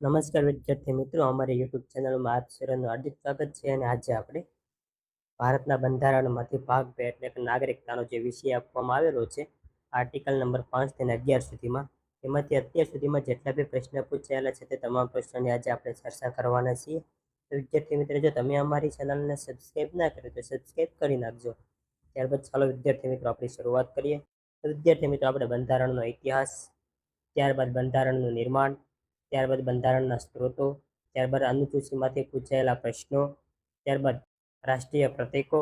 નમસ્કાર વિદ્યાર્થી મિત્રો, અમારી યુટ્યુબ ચેનલમાં આપ સર્વનું હાર્દિક સ્વાગત છે અને આજે આપણે ભારતના બંધારણમાંથી ભાગ બે એટલે કે નાગરિકતાનો જે વિષય આપવામાં આવેલો છે, આર્ટિકલ નંબર પાંચ તેને અગિયાર સુધીમાં. એમાંથી અત્યાર સુધીમાં જેટલા બી પ્રશ્ન પૂછાયેલા છે તે તમામ પ્રશ્નોની આજે આપણે ચર્ચા કરવાના છીએ. વિદ્યાર્થી મિત્રો, જો તમે અમારી ચેનલને સબસ્ક્રાઈબ ના કર્યો તો સબસ્ક્રાઈબ કરી નાખજો. ત્યારબાદ ચાલો વિદ્યાર્થી મિત્રો, આપણી શરૂઆત કરીએ. તો વિદ્યાર્થી મિત્રો, આપણે બંધારણનો ઇતિહાસ, ત્યારબાદ બંધારણનું નિર્માણ ત્યારબાદ બંધારણના સ્ત્રોતો, ત્યારબાદ અનુસૂચિમાંથી પૂછાયેલા પ્રશ્નો, ત્યારબાદ રાષ્ટ્રીય પ્રતીકો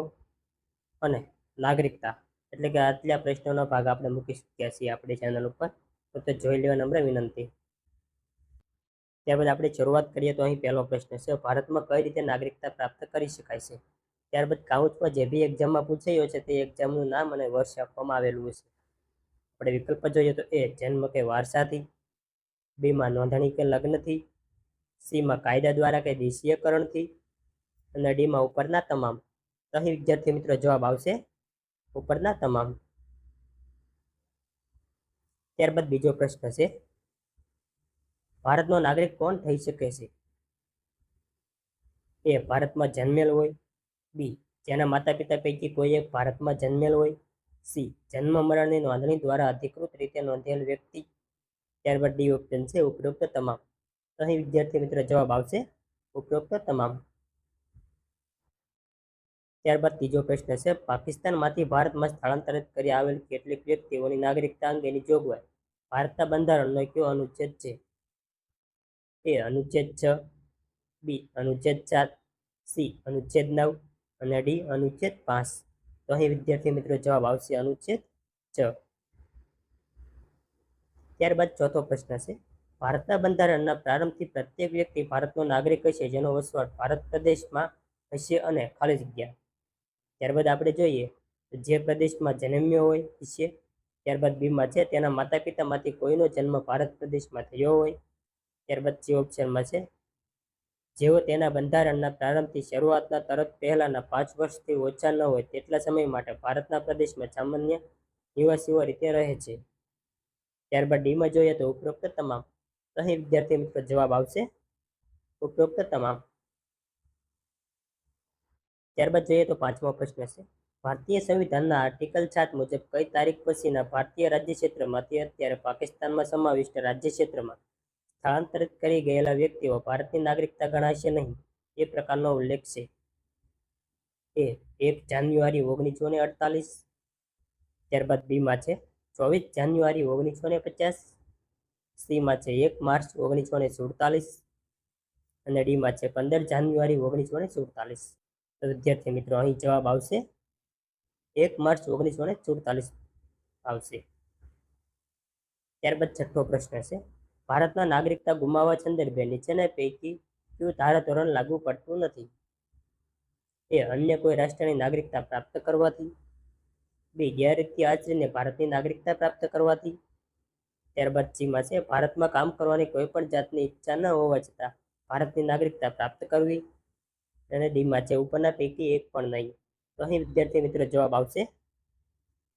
અને નાગરિકતા. એટલે કે આટલા પ્રશ્નોનો ભાગ આપણે મૂકી શક્યા છીએ આપણી ચેનલ ઉપર. તો જોઈ લેવા નમ્ર વિનંતી. ત્યારબાદ આપણે શરૂઆત કરીએ તો અહીં પહેલો પ્રશ્ન છે, ભારતમાં કઈ રીતે નાગરિકતા પ્રાપ્ત કરી શકાય છે? ત્યારબાદ કાઉન્ટમાં જે બી એક્ઝામમાં પૂછાયો છે તે એક્ઝામનું નામ અને વર્ષ આપવામાં આવેલું છે. આપણે વિકલ્પ જોઈએ તો એ, જન્મ કે વારસાથી. બીમાં નોંધણી કે લગ્નથી સીમાં કાયદા દ્વારા કે દેશીયકરણથી અને ડીમાં ઉપરના તમામ. તો વિદ્યાર્થી મિત્રો જવાબ આવશે ઉપરના તમામ. ત્યારબાદ બીજો પ્રશ્ન છે, ભારતનો નાગરિક કોણ થઈ શકે છે? એ ભારતમાં જન્મેલ હોય, બી જેના માતા પિતા પૈકી કોઈ એક ભારતમાં જન્મેલ હોય, સી જન્મ મરણની નોંધણી દ્વારા અધિકૃત રીતે નોંધેલ વ્યક્તિ ત્યારબાદ ડી ઓપ્શન છે, ઉપરોક્ત તમામ. તો અહીં વિદ્યાર્થી મિત્રો જવાબ આવશે, ઉપરોક્ત તમામ. ત્યારબાદ ત્રીજો પ્રશ્ન છે, પાકિસ્તાનમાંથી ભારતમાં સ્થળાંતરિત કરી આવેલ કેટલીક વ્યક્તિઓની નાગરિકતા અંગેની જોગવાઈ. ભારતના બંધારણનો કયો અનુચ્છેદ છે. એ અનુચ્છેદ છ, બી અનુચ્છેદ સાત સી અનુચ્છેદ નવ અને ડી અનુચ્છેદ પાંચ. તો અહીં વિદ્યાર્થી મિત્રો જવાબ આવશે અનુચ્છેદ છ. ત્યારબાદ ચોથો પ્રશ્ન છે. ભારતના બંધારણના પ્રારંભથી પ્રત્યેક વ્યક્તિ ભારતનો નાગરિક હશે, જેનો વસવાટ ભારત પ્રદેશમાં હશે અને ખાલી જગ્યા. ત્યારબાદ આપણે જોઈએ જે પ્રદેશમાં જન્મ્યો હોય છે. ત્યારબાદ બીમાં છે, તેના માતા પિતામાંથી કોઈનો જન્મ ભારત પ્રદેશમાં થયો હોય. ત્યારબાદ જે ઓપ્શનમાં છે, જેઓ તેના બંધારણના પ્રારંભથી શરૂઆતના તરત પહેલાના પાંચ વર્ષથી ઓછા ન હોય, તેટલા સમય માટે ભારતના પ્રદેશમાં સામાન્ય નિવાસીઓ રીતે રહે છે. ત્યારબાદ ડીમાં જોઈએ તો ઉપરોક્ત તમામ. અહીં વિદ્યાર્થી મિત્રો જવાબ આવશે. ઉપરોક્ત તમામ. ત્યારબાદ જોઈએ તો પાંચમો પ્રશ્ન છે. ભારતીય સંવિધાનના આર્ટિકલ સાત મુજબ કઈ તારીખ પછીના ભારતીય રાજ્ય ક્ષેત્રમાંથી અત્યારે પાકિસ્તાનમાં સમાવિષ્ટ રાજ્ય ક્ષેત્રમાં સ્થળાંતરિત કરી ગયેલા વ્યક્તિઓ ભારતની નાગરિકતા ગણાશે નહીં, એ પ્રકારનો ઉલ્લેખ છે. એ એક જાન્યુઆરી ઓગણીસો ને અડતાલીસ. ત્યારબાદ બીમાં છે. ચોવીસ જાન્યુઆરી ઓગણીસો ને પચાસ, સીમાં છે એક માર્ચ ઓગણીસો ને સુડતાલીસ અને ડીમાં છે પંદર જાન્યુઆરી ઓગણીસો ને સુડતાલીસ. તો વિદ્યાર્થી મિત્રો, અહીં જવાબ આવશે. એક માર્ચ ઓગણીસો ને સુડતાલીસ આવશે. ત્યારબાદ છઠ્ઠો પ્રશ્ન છે, ભારતના નાગરિકતા ગુમાવવા સંદર્ભે નીચેના પૈકી કયું ધારાધોરણ લાગુ પડતું નથી? એ અન્ય કોઈ રાષ્ટ્રની નાગરિકતા પ્રાપ્ત કરવાથી બી ગેરરીતિ આચરીને ભારતની નાગરિકતા પ્રાપ્ત કરવાથી. ત્યારબાદ ચીમાં છે, ભારતમાં કામ કરવાની કોઈ પણ જાતની ઈચ્છા ન હોવા છતાં ભારતની નાગરિકતા પ્રાપ્ત કરવી. અને ડીમાં છે, ઉપરના પૈકી એક પણ નહીં. તો અહીં વિદ્યાર્થી મિત્રો જવાબ આવશે.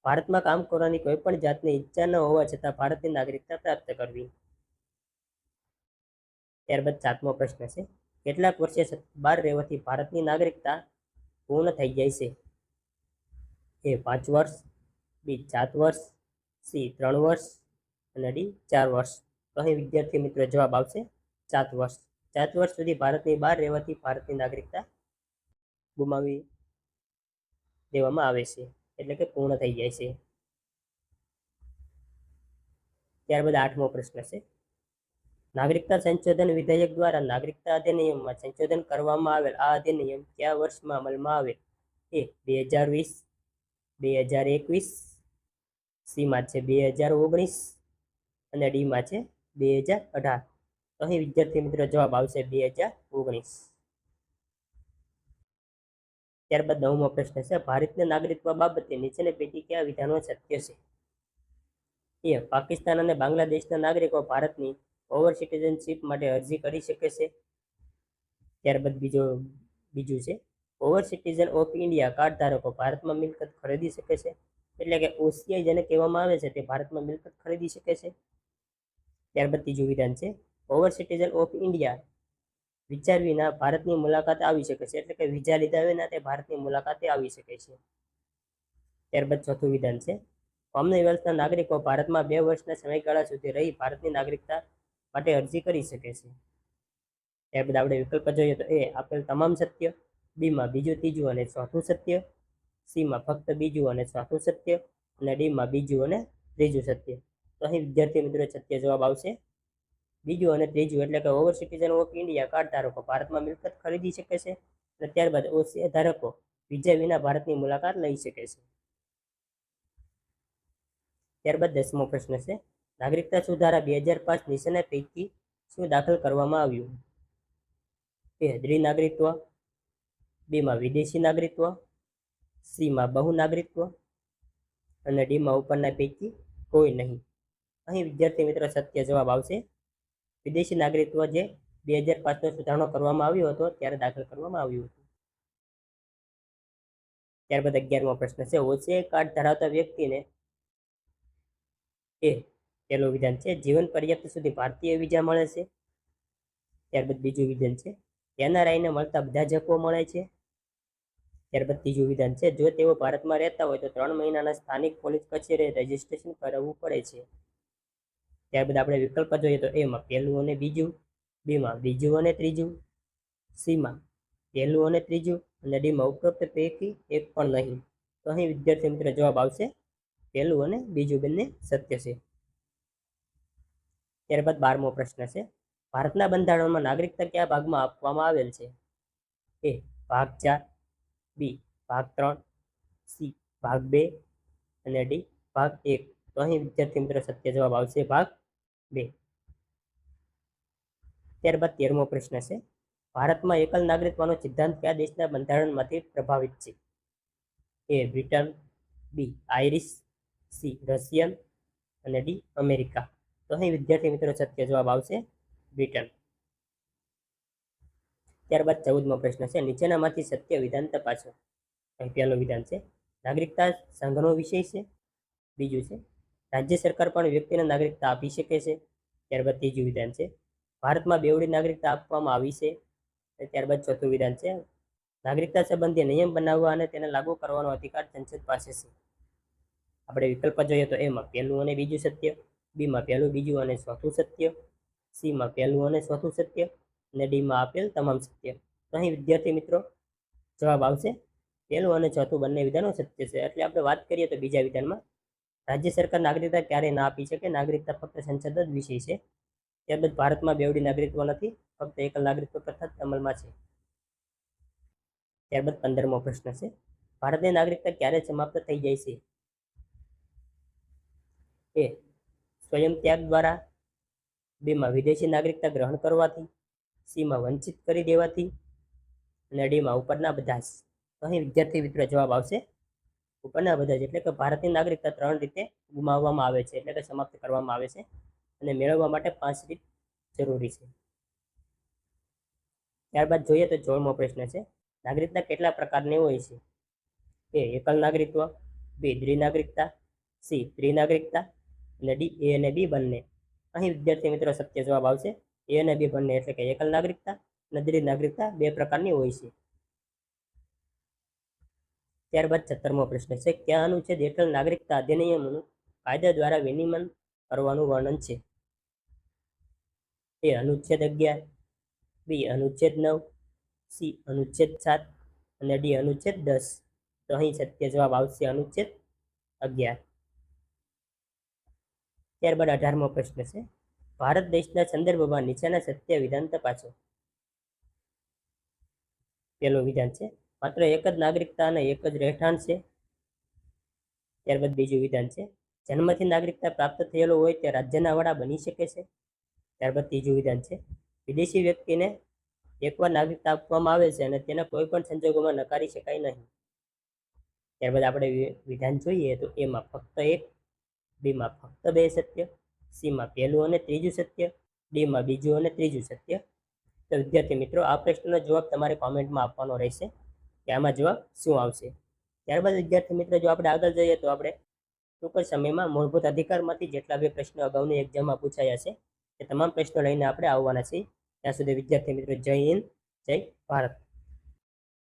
ભારતમાં કામ કરવાની કોઈ પણ જાતની ઈચ્છા ન હોવા છતાં ભારતની નાગરિકતા પ્રાપ્ત કરવી. ત્યારબાદ સાતમો પ્રશ્ન છે, કેટલાક વર્ષે બહાર રહેવાથી ભારતની નાગરિકતા પૂર્ણ થઈ જાય છે? એ પાંચ વર્ષ, બી સાત વર્ષ, સી ત્રણ વર્ષ અને ડી ચાર વર્ષ. તો અહીં વિદ્યાર્થી મિત્રો જવાબ આવશે સાત વર્ષ. સાત વર્ષ સુધી ભારતની બહાર રહેવાથી ભારતની નાગરિકતા ગુમાવી દેવામાં આવે છે. એટલે કે પૂર્ણ થઈ જાય છે. ત્યારબાદ આઠમો પ્રશ્ન છે. નાગરિકતા સંશોધન વિધેયક દ્વારા નાગરિકતા અધિનિયમમાં સંશોધન કરવામાં આવેલ આ અધિનિયમ કયા વર્ષમાં અમલમાં આવેલ એ બે હજાર વીસ બે હજાર એકવીસ, સીમાં છે બે હજાર ઓગણીસ અને ડીમાં છે બે હજાર અઢાર. અહીં વિદ્યાર્થી મિત્રો જવાબ આવશે બે હજાર ઓગણીસ. ત્યારબાદ નવમો પ્રશ્ન છે, ભારતના નાગરિકત્વ બાબતે નીચેની પેટી કયા વિધાનો સત્ય છે? એ, પાકિસ્તાન અને બાંગ્લાદેશના નાગરિકો ભારતની ઓવર સિટીઝનશીપ માટે અરજી કરી શકે છે. ત્યારબાદ બીજો, બીજું છે over citizen of India card ધારકો ભારતમાં મિલકત ખરીદી શકે છે? એટલે કે ઓસીઆઈ જેને કહેવામાં આવે છે તે ભારતમાં મિલકત ખરીદી શકે છે? ત્યારબાદ ત્રીજું વિધાન છે ઓવર સિટીઝન ઓફ ઇન્ડિયા વિચાર વિના ભારતની મુલાકાત આવી શકે છે. એટલે કે વિઝા લીધા વિના તે ભારતની મુલાકાતે આવી શકે છે. ત્યારબાદ ચોથું વિધાન છે કોમનવેલ્થના નાગરિકો ભારતમાં બે વર્ષના સમયગાળા સુધી રહી ભારતની નાગરિકતા માટે અરજી કરી શકે છે. ત્યારબાદ આપણે વિકલ્પ જોઈએ તો એ આપેલ તમામ સત્ય બીમાં બીજું ત્રીજું અને ચોથું સત્ય, સીમાં ફક્ત બીજું અને ચોથું સત્ય અને ડીમાં બીજું અને ત્રીજું સત્ય. તો અહીં વિદ્યાર્થી મિત્રો સત્ય જવાબ આવશે. બીજું અને ત્રીજું એટલે કે over citizen of India card ધારકો ભારતમાં મિલકત ખરીદી શકે છે અને ત્યારબાદ ઓસીએ ધારકો વિજય વિના ભારતની મુલાકાત લઈ શકે છે. ત્યારબાદ દસમો પ્રશ્ન છે, નાગરિકતા સુધારા બે હજાર પાંચ નિશાના પૈકી શું દાખલ કરવામાં આવ્યું? એ દ્વિનાગરિકત્વ બીમાં વિદેશી નાગરિકત્વ, સીમાં બહુ નાગરિકત્વ અને ડીમાં ઉપરના પૈકી કોઈ નહીં. અહીં વિદ્યાર્થી મિત્રો સત્ય જવાબ આવશે. વિદેશી નાગરિકત્વ જે બે હજાર પાંચનો સુધારણો કરવામાં આવ્યો હતો ત્યારે દાખલ કરવામાં આવ્યું હતું. ત્યારબાદ અગિયારમો પ્રશ્ન છે ઓસીઆઈ કાર્ડ ધરાવતા વ્યક્તિને એ પહેલું વિધાન છે, જીવન પર્યાપ્ત સુધી ભારતીય વિઝા મળે છે. ત્યારબાદ બીજું વિધાન છે, એનઆરઆઈને મળતા બધા જ મળે છે. ત્યારબાદ ત્રીજું વિધાન છે, જો તેઓ ભારતમાં રહેતા હોય તો ત્રણ મહિનાના સ્થાનિક પોલીસ કચેરીએ રજીસ્ટ્રેશન કરાવવું પડે છે. ત્યારબાદ આપણે વિકલ્પ જોઈએ તો એમાં પહેલું અને બીજું બીમાં બીજું અને ત્રીજું સીમાં પહેલું અને ત્રીજું અને ડીમાં ઉપરોક્ત પૈકી એક પણ નહીં. તો અહીં વિદ્યાર્થી મિત્ર જવાબ આવશે પહેલું અને બીજું બંને સત્ય છે. ત્યારબાદ બારમો પ્રશ્ન છે, ભારતના બંધારણમાં નાગરિકતા કયા ભાગમાં આપવામાં આવેલ છે? એ ભાગ ચાર બી, ભાગ ત્રણ, સી, ભાગ બે અને ડી, ભાગ એક. તો અહીં વિદ્યાર્થી મિત્રો સત્ય જવાબ આવશે ભાગ બે. ત્યારબાદ તેરમો પ્રશ્ન છે. ભારતમાં એકલ નાગરિકવાનો સિદ્ધાંત કયા દેશના બંધારણમાંથી પ્રભાવિત છે? A Britain, B Irish C, Russian અને ડી, અમેરિકા. તો અહીં વિદ્યાર્થી મિત્રો સત્ય જવાબ આવશે બ્રિટન. ત્યારબાદ ચૌદમો પ્રશ્ન છે. નીચેનામાંથી સત્ય વિધાન તપાસો. અહીં પહેલું વિધાન છે. નાગરિકતા સંઘનો વિષય છે. બીજું છે. રાજ્ય સરકાર પણ વ્યક્તિને નાગરિકતા આપી શકે છે. ત્યારબાદ ત્રીજું વિધાન છે. ભારતમાં બેવડી નાગરિકતા આપવામાં આવી છે. ત્યારબાદ ચોથું વિધાન છે. નાગરિકતા સંબંધી નિયમ બનાવવા અને તેને લાગુ કરવાનો અધિકાર સંસદ પાસે છે. આપણે વિકલ્પ જોઈએ તો એમાં પહેલું અને બીજું સત્ય, બીમાં પહેલું, બીજું અને ચોથું સત્ય, સીમાં પહેલું અને ચોથું સત્ય અને ડીમાં આપેલ તમામ સત્ય. તો અહીં વિદ્યાર્થી મિત્રો, જવાબ આવશે. પહેલું અને ચોથું બંને વિધાનો સત્ય છે. એટલે આપણે વાત કરીએ તો બીજા વિધાનમાં. રાજ્ય સરકાર નાગરિકતા ક્યારેય ના આપી શકે. નાગરિકતા ફક્ત સંસદ જ વિષય છે. ત્યારબાદ ભારતમાં બેવડી નાગરિકત્વ નથી. ફક્ત એકલ નાગરિકત્વ પ્રથા જ અમલમાં છે. ત્યારબાદ પંદરમો પ્રશ્ન છે. ભારતની નાગરિકતા ક્યારે સમાપ્ત થઈ જાય છે? એ સ્વયં ત્યાગ દ્વારા. બેમાં વિદેશી નાગરિકતા ગ્રહણ કરવાથી. સીમાં વંચિત કરી દેવાથી અને ડીમાં ઉપરના બધા જ, અહીં વિદ્યાર્થી મિત્રો જવાબ આવશે. ઉપરના બધા જ, એટલે કે ભારતીય નાગરિકતા ત્રણ રીતે ગુમાવવામાં આવે છે, એટલે કે સમાપ્ત કરવામાં આવે છે અને મેળવવા માટે પાંચ રીત જરૂરી છે. ત્યારબાદ જોઈએ તો ચોળમો પ્રશ્ન છે, નાગરિકતા કેટલા પ્રકારની હોય છે? એ, એકલ નાગરિકત્વ, બી, દ્વિનાગરિકતા, સી, ત્રિનાગરિકતા અને ડી, એ અને બી બંને. અહીં વિદ્યાર્થી મિત્રો સત્ય જવાબ આવશે. એ અને બી બંને એટલે કે એકલ નાગરિકતા અને દ્વિનાગરિકતા બે પ્રકારની હોય છે. ત્યારબાદ સત્તરમો પ્રશ્ન છે, ક્યાં અનુચ્છેદ હેઠળ નાગરિકતા અધિનિયમનું કાયદા દ્વારા વિનિમન કરવાનું વર્ણન છે? એ અનુચ્છેદ અગિયાર, બી અનુચ્છેદ નવ, સી અનુચ્છેદ સાત અને ડી અનુચ્છેદ દસ. તો અહીં સત્ય જવાબ આવશે અનુચ્છેદ અગિયાર. ત્યારબાદ અઢારમો પ્રશ્ન છે ભારત દેશના સંદર્ભમાં નીચેના સત્ય વિધાન તપાસો. પહેલું વિધાન છે, માત્ર એક જ નાગરિકતા અને એક જ રહેઠાણ છે. ત્યારબાદ બીજું વિધાન છે, જન્મથી નાગરિકતા પ્રાપ્ત થયેલો હોય તે રાજ્યના વડા બની શકે છે. ત્યારબાદ ત્રીજું વિધાન છે, વિદેશી વ્યક્તિને એકવાર નાગરિકતા આપવામાં આવે છે અને તેના કોઈ પણ સંજોગોમાં નકારી શકાય નહીં. ત્યારબાદ આપણે વિધાન જોઈએ તો એમાં ફક્ત એક, બીમાં ફક્ત બે સત્ય સીમાં પહેલું અને ત્રીજું સત્ય ડીમાં બીજું અને ત્રીજું સત્ય. તો વિદ્યાર્થી મિત્રો, આ પ્રશ્નનો જવાબ તમારે કોમેન્ટમાં આપવાનો રહેશે કે આમાં જવાબ શું આવશે. ત્યારબાદ વિદ્યાર્થી મિત્રો, જો આપણે આગળ જઈએ તો આપણે ટૂંક સમયમાં મૂળભૂત અધિકારમાંથી જેટલા બી પ્રશ્નો અગાઉની એક્ઝામમાં પૂછાયા છે, એ તમામ પ્રશ્નો લઈને આપણે આવવાના છીએ. ત્યાં સુધી વિદ્યાર્થી મિત્રો, જય હિન્દ, જય ભારત.